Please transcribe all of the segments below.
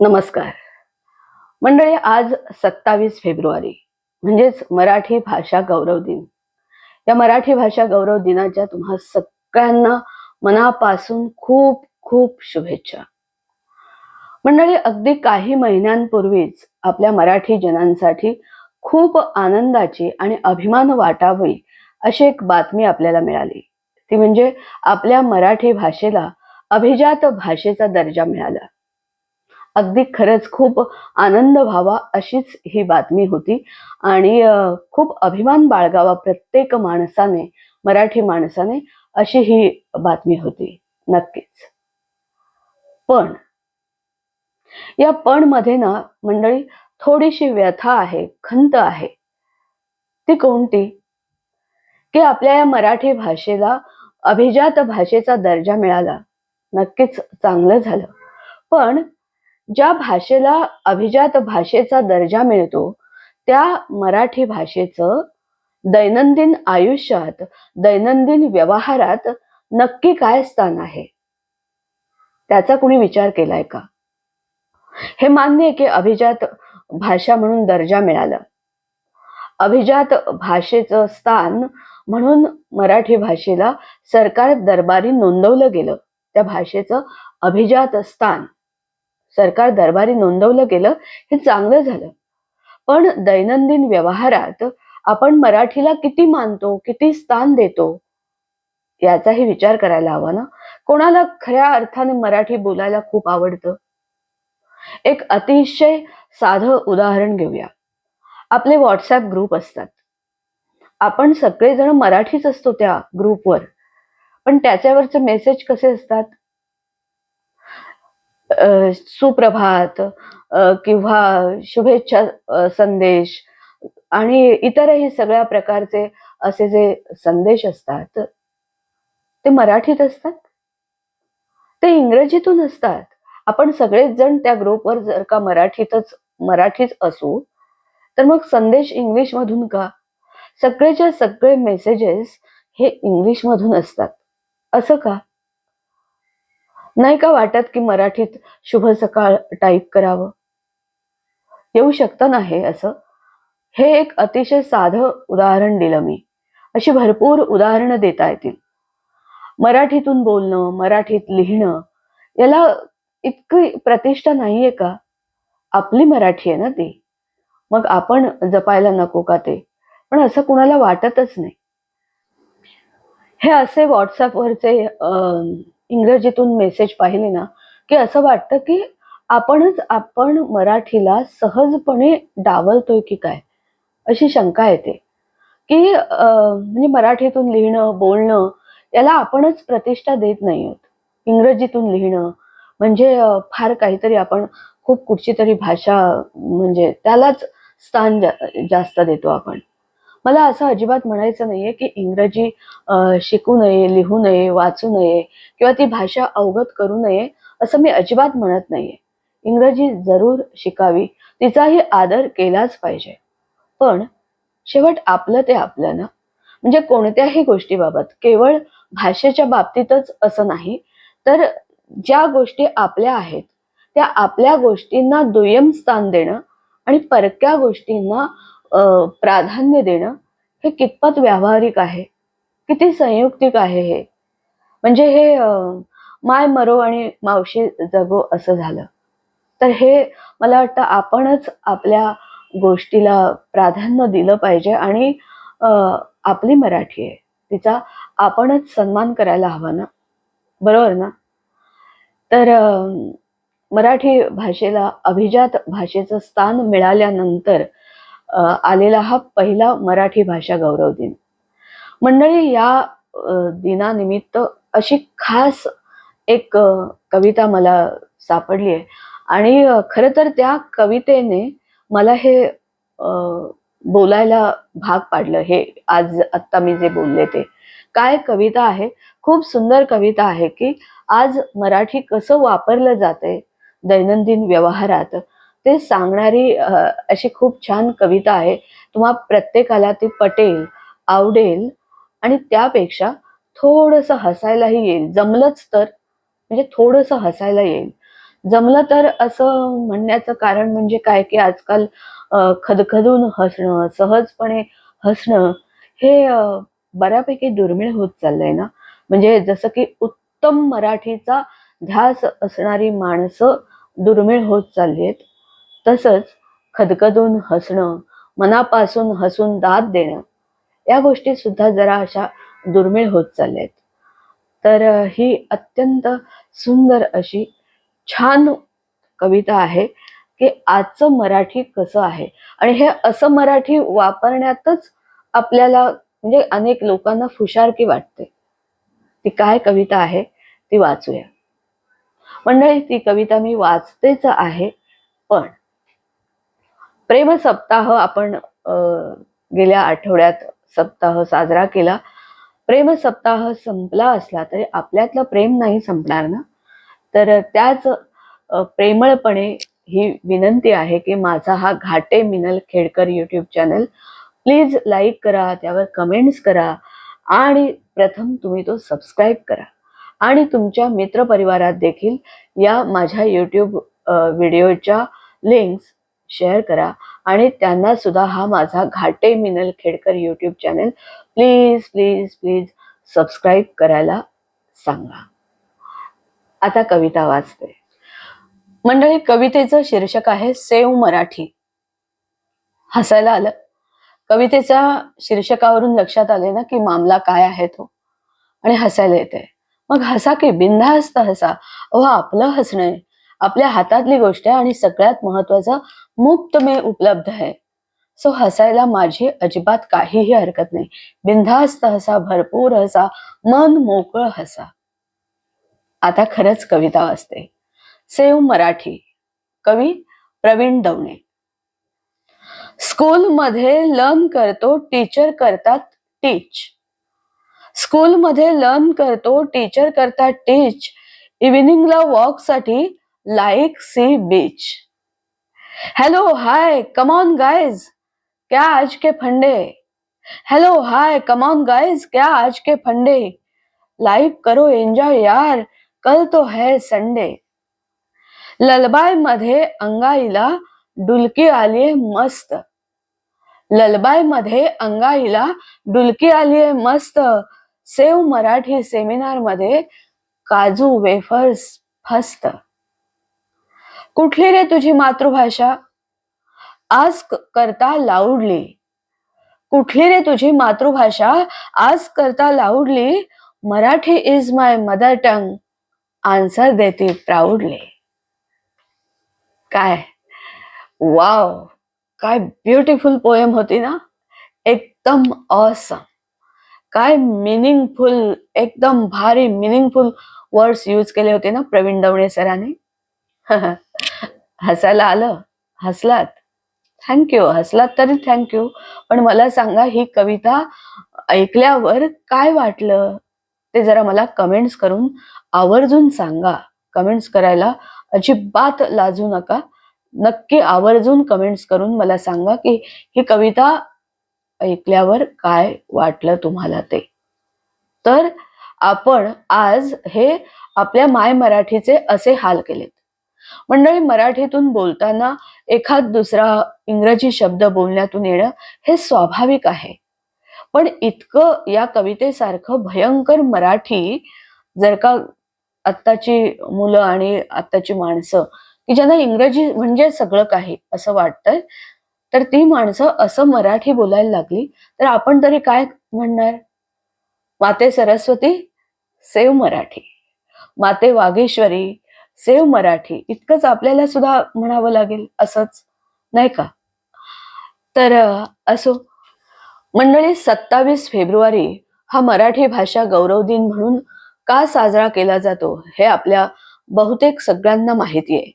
नमस्कार. मंडळी आज सत्तावीस फेब्रुवारी म्हणजेच मराठी भाषा गौरव दिन. या मराठी भाषा गौरव दिनाच्या तुम्हा सगळ्यांना मनापासून खूप खूप शुभेच्छा. मंडळी अगदी काही महिन्यांपूर्वीच आपल्या मराठी जनांसाठी खूप आनंदाची आणि अभिमान वाटावी अशी एक बातमी आपल्याला मिळाली. ती म्हणजे आपल्या मराठी भाषेला अभिजात भाषेचा दर्जा मिळाला. अगदी खरंच खूप आनंद व्हावा अशीच ही बातमी होती. आणि खूप अभिमान बाळगावा प्रत्येक माणसाने मराठी माणसाने अशी ही बातमी होती. नक्कीच. पण या पण मध्ये ना मंडळी थोडीशी व्यथा आहे खंत आहे. ती कोणती? की आपल्या या मराठी भाषेला अभिजात भाषेचा दर्जा मिळाला. नक्कीच चांगलं झालं. पण ज्या भाषेला अभिजात भाषेचा दर्जा मिळतो त्या मराठी भाषेचं दैनंदिन आयुष्यात दैनंदिन व्यवहारात नक्की काय स्थान आहे? त्याचा कुणी विचार केलाय का? हे मान्य आहे की अभिजात भाषा म्हणून दर्जा मिळाला. अभिजात भाषेचं स्थान म्हणून मराठी भाषेला सरकार दरबारी नोंदवलं गेलं. त्या भाषेचं अभिजात स्थान. सरकार दरबारी नोंदवलं गेलं हे चांगलं झालं. पण दैनंदिन व्यवहारात आपण मराठीला किती मानतो किती स्थान देतो याचाही विचार करायला हवा ना? कोणाला खऱ्या अर्थाने मराठी बोलायला खूप आवडतं? एक अतिशय साधं उदाहरण घेऊया. आपले व्हॉट्सअप ग्रुप असतात. आपण सगळेजण मराठीच असतो त्या ग्रुपवर पण त्याच्यावरचे मेसेज कसे असतात? सुप्रभात किंवा शुभेच्छा संदेश आणि इतरही सगळ्या प्रकारचे असे जे संदेश असतात ते मराठीत असतात. ते इंग्रजीतून असतात. आपण सगळेच जण त्या ग्रुपवर जर का मराठीतच मराठीच असू तर मग संदेश इंग्लिश मधून का सगळेच्या सगळे मेसेजेस हे इंग्लिश मधून असतात. असं का? नाही का वाटत की मराठीत शुभ सकाळ टाईप करावं? येऊ शकतं ना हे असं? हे एक अतिशय साधं उदाहरण दिलं मी. अशी भरपूर उदाहरणं देता येतील. मराठीतून बोलणं मराठीत लिहिणं याला इतकी प्रतिष्ठा नाहीये का? आपली मराठी आहे ना ती. मग आपण जपायला नको का ते? पण असं कुणाला वाटतच नाही. हे असे व्हॉट्सअपवरचे अं, इंग्रजीतून मेसेज पाहिले ना की असं वाटतं की आपणच आपण मराठीला सहजपणे डावलतोय की काय? अशी शंका येते. की म्हणजे मराठीतून लिहिणं बोलणं याला आपणच प्रतिष्ठा देत नाही आहोत. इंग्रजीतून लिहिणं म्हणजे फार काहीतरी आपण खूप कुठची तरी भाषा म्हणजे त्यालाच स्थान जा- जास्त देतो आपण. मला असं अजिबात म्हणायचं नाहीये की इंग्रजी शिकू नये लिहू नये वाचू नये किंवा ती भाषा अवगत करू नये असं मी अजिबात म्हणत नाहीये. इंग्रजी जरूर शिकावी तिचाही आदर केलाच पाहिजे. पण शेवट आपलं ते आपलं ना म्हणजे कोणत्याही गोष्टीबाबत केवळ भाषेच्या बाबतीतच असं नाही तर ज्या गोष्टी आपल्या आहेत त्या आपल्या गोष्टींना दुय्यम स्थान देणं आणि परक्या गोष्टींना प्राधान्य देणं हे कितपत व्यावहारिक आहे? किती संयुक्तिक आहे हे? म्हणजे हे माय मरो आणि मावशी जगो असं झालं. तर हे मला वाटतं आपणच आपल्या गोष्टीला प्राधान्य दिलं पाहिजे आणि आपली मराठी आहे. तिचा आपणच सन्मान करायला हवा ना? बरोबर ना? तर मराठी भाषेला अभिजात भाषेचं स्थान मिळाल्यानंतर आलेला हा पहिला मराठी भाषा गौरव दिन. मंडळी या दिनानिमित्त अशी खास एक कविता मला सापडली आहे. आणि खरं तर त्या कवितेने मला हे बोलायला भाग पाडलं. हे आज आत्ता मी जे बोलले ते. काय कविता आहे? खूप सुंदर कविता आहे की आज मराठी कसं वापरलं जाते दैनंदिन व्यवहारात. ते सांगणारी अशी खूप छान कविता आहे. तुम्हा प्रत्येकाला ती पटेल आवडेल आणि त्यापेक्षा थोडंसं हसायलाही येईल. जमलंच तर म्हणजे थोडंसं हसायला येईल. जमलं तर असं म्हणण्याचं कारण म्हणजे काय की आजकाल खदखदून हसणं सहजपणे हसणं हे बऱ्यापैकी दुर्मिळ होत चाललंय ना? म्हणजे जसं की उत्तम मराठीचा ध्यास असणारी माणसं दुर्मिळ होत चालली आहेत. तसंच खदखदून हसणं मनापासून हसून दाद देणं या गोष्टी सुद्धा जरा अशा दुर्मिळ होत चालल्या आहेत तर ही अत्यंत सुंदर अशी छान कविता आहे की आजचं मराठी कसं आहे? आणि हे असं मराठी वापरण्यातच आपल्याला म्हणजे अनेक लोकांना फुशारकी वाटते. ती काय कविता आहे ती वाचूया. मंडळी ती कविता मी वाचतेच आहे पण प्रेम सप्ताह आपण गेल्या आठवड्यात सप्ताह साजरा केला. प्रेम सप्ताह संपला असला तरी आपल्यातलं प्रेम नाही संपणार ना? तर त्याच प्रेमळपणे ही विनंती आहे की माझा हा Ghate Minal Khedkar YouTube channel please like करा त्यावर कमेंट्स करा आणि प्रथम तुम्ही तो सबस्क्राईब करा. आणि तुमच्या मित्रपरिवारात देखील या माझ्या यूट्यूब व्हिडिओच्या लिंक्स शेअर करा. आणि त्यांना सुद्धा हा माझा Ghate Minal Khedkar YouTube channel please please please subscribe करायला सांगा. आता कविता वाचते. मंडळी कवितेचं शीर्षक आहे सेव मराठी. हसायला आलं. कवितेच्या शीर्षकावरून लक्षात आले ना की मामला काय आहे तो. आणि हसायला येते मग हसा की बिनधास्त हसा. अहो आपलं हसणं आहे. आपल्या हातातली गोष्ट आहे आणि सगळ्यात महत्वाचं मुक्तमेय उपलब्ध आहे. सो हसायला माझी अजिबात काहीही हरकत नाही. बिनधास्त हसा भरपूर हसा मन मोकळ हसा. आता खरंच कविता वाचते. सेव मराठी. कवी प्रवीण दवणे. स्कूलमध्ये लर्न करतो टीचर करतात टीच. स्कूलमध्ये लर्न करतो टीचर करतात टीच. इव्हिनिंगला वॉकसाठी like sea beach. Hello, hi come on guys क्या आज के फंडे? हेलो, हाय कमॉन गाइज़ क्या आज के फंडे? लाइफ करो, एंजॉय यार, कल तो है संडे। ललबाय मध्ये अंगाईला डुलकी आलीये मस्त। ललबाय मध्ये अंगाईला डुलकी आलीये मस्त। सेव मराठी सेमिनार मध्ये काजू वेफर्स फस्त। कुठली रे तुझी मातृभाषा? आज करता लाऊडली. कुठली रे तुझी मातृभाषा? आज करता loudly. Marathi is my mother tongue answer देते प्राऊडली काय? वाव काय ब्युटिफुल पोएम होती ना? एकदम ऑसम काय मिनिंगफुल एकदम भारी मिनिंगफुल वर्ड्स यूज केले होते ना प्रवीण दवणे सरांनी? हसायला आलं हसलात. थँक्यू हसलात तरी थँक्यू पण मला सांगा ही कविता ऐकल्यावर काय वाटलं? ते जरा मला कमेंट्स करून आवर्जून सांगा. कमेंट्स करायला अजिबात लाजू नका. नक्की आवर्जून कमेंट्स करून मला सांगा की ही कविता ऐकल्यावर काय वाटलं तुम्हाला ते? तर आपण आज हे आपल्या माय मराठीचे असे हाल केलेत. मंडळी मराठीतून बोलताना एखाद दुसरा इंग्रजी शब्द बोलण्यातून येणं हे स्वाभाविक आहे. पण इतकं या कवितेसारखं भयंकर मराठी जर का आत्ताची मुलं आणि आत्ताची माणसं की ज्यांना इंग्रजी म्हणजे सगळं काही असं वाटतंय तर ती माणसं असं मराठी बोलायला लागली तर आपण तरी काय म्हणणार? माते सरस्वती सेव मराठी. माते वागेश्वरी सेव मराठी. इतकंच आपल्याला सुद्धा म्हणावं लागेल असंच नाही का? तर असो. मंडळी सत्तावीस फेब्रुवारी हा मराठी भाषा गौरव दिन म्हणून का साजरा केला जातो हे आपल्या बहुतेक सगळ्यांना माहिती आहे.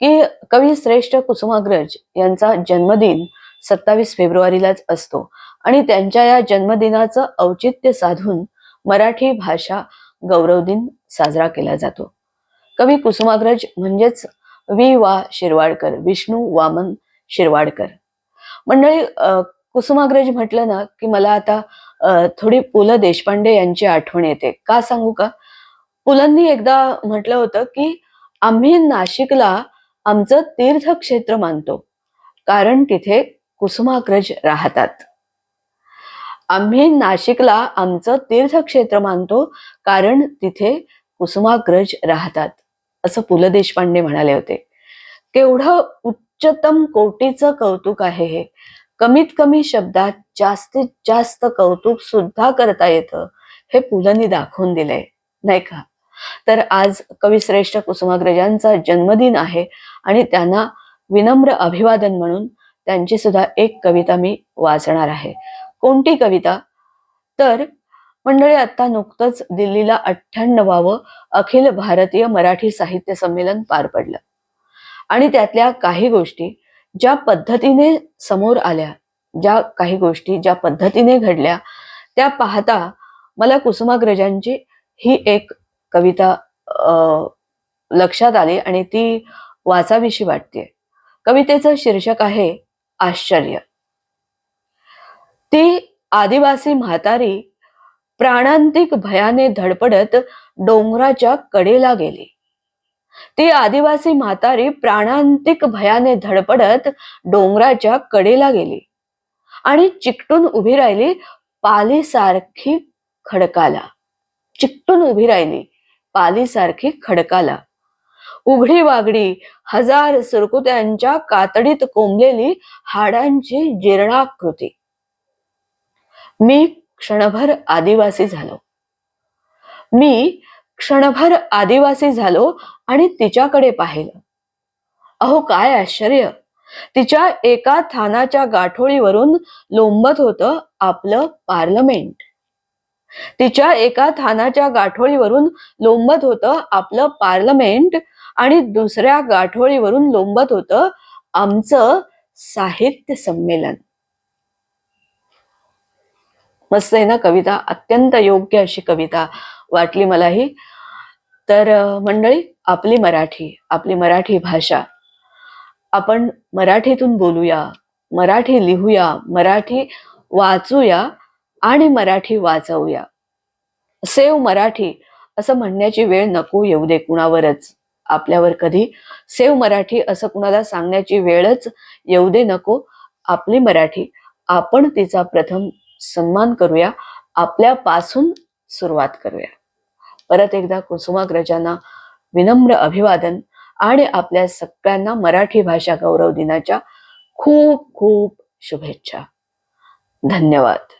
की कवी श्रेष्ठ कुसुमाग्रज यांचा जन्मदिन सत्तावीस फेब्रुवारीलाच असतो आणि त्यांच्या या जन्मदिनाचं औचित्य साधून मराठी भाषा गौरव दिन साजरा केला जातो. कवी कुसुमाग्रज म्हणजेच वि वा शिरवाडकर विष्णू वामन शिरवाडकर. मंडळी कुसुमाग्रज म्हटलं ना की मला आता थोडी पु ल देशपांडे यांची आठवण येते. का सांगू का? पुलांनी एकदा म्हटलं होतं की आम्ही नाशिकला आमचं तीर्थक्षेत्र मानतो कारण तिथे कुसुमाग्रज राहतात. आम्ही नाशिकला आमचं तीर्थक्षेत्र मानतो कारण तिथे कुसुमाग्रज राहतात. असं पु ल देशपांडे म्हणाले होते. केवढं उच्चतम कोटीचं कौतुक आहे हे. कमीत कमी शब्दात जास्तीत जास्त कौतुक सुद्धा करता येतं हे पुलंनी दाखवून दिलंय नाही का? तर आज कविश्रेष्ठ कुसुमाग्रजांचा जन्मदिन आहे आणि त्यांना विनम्र अभिवादन म्हणून त्यांची सुद्धा एक कविता मी वाचणार आहे. कोणती कविता? तर मंडळी आता नुकतंच दिल्लीला अठ्ठ्याण्णवावं अखिल भारतीय मराठी साहित्य संमेलन पार पडलं. आणि त्यातल्या काही गोष्टी ज्या पद्धतीने समोर आल्या ज्या काही गोष्टी ज्या पद्धतीने घडल्या त्या पाहता मला कुसुमाग्रजांची ही एक कविता लक्षात आली आणि ती वाचावीशी वाटते. कवितेचं शीर्षक आहे आश्चर्य. ती आदिवासी म्हातारी प्राणांतिक भयाने धडपडत डोंगराच्या कडेला गेली. ती आदिवासी म्हातारी प्राणांतिक भयाने धडपडत डोंगराच्या कडेला गेली आणि चिकटून उभी राहिली पालीसारखी खडकाला. चिकटून उभी राहिली पालीसारखी खडकाला. उघडी वागडी हजार सुरकुत्यांच्या कातडीत कोंबलेली हाडांची जीर्णाकृती. मी क्षणभर आदिवासी झालो. मी क्षणभर आदिवासी झालो आणि तिच्याकडे पाहिलं. अहो काय आश्चर्य! तिच्या एका थानाच्या गाठोळीवरून लोंबत होतं आपलं पार्लमेंट. तिच्या एका थानाच्या गाठोळीवरून लोंबत होतं आपलं पार्लमेंट आणि दुसऱ्या गाठोळीवरून लोंबत होतं आमचं साहित्य संमेलन. मस्त आहे ना कविता अत्यंत योग्य अशी कविता वाटली मलाही. तर मंडळी आपली मराठी आपली मराठी भाषा. आपण मराठीतून बोलूया मराठी लिहूया मराठी वाचूया आणि मराठी वाचवूया. सेव मराठी असं म्हणण्याची वेळ नको येऊ दे कुणावरच. आपल्यावर कधी सेव मराठी असं कुणाला सांगण्याची वेळच येऊ दे नको. आपली मराठी आपण तिचा प्रथम सन्मान करूया आपल्यापासून सुरुवात करूया. परत एकदा कुसुमाग्रजांना विनम्र अभिवादन आणि आपल्या सगळ्यांना मराठी भाषा गौरव दिनाच्या खूप खूप शुभेच्छा. धन्यवाद.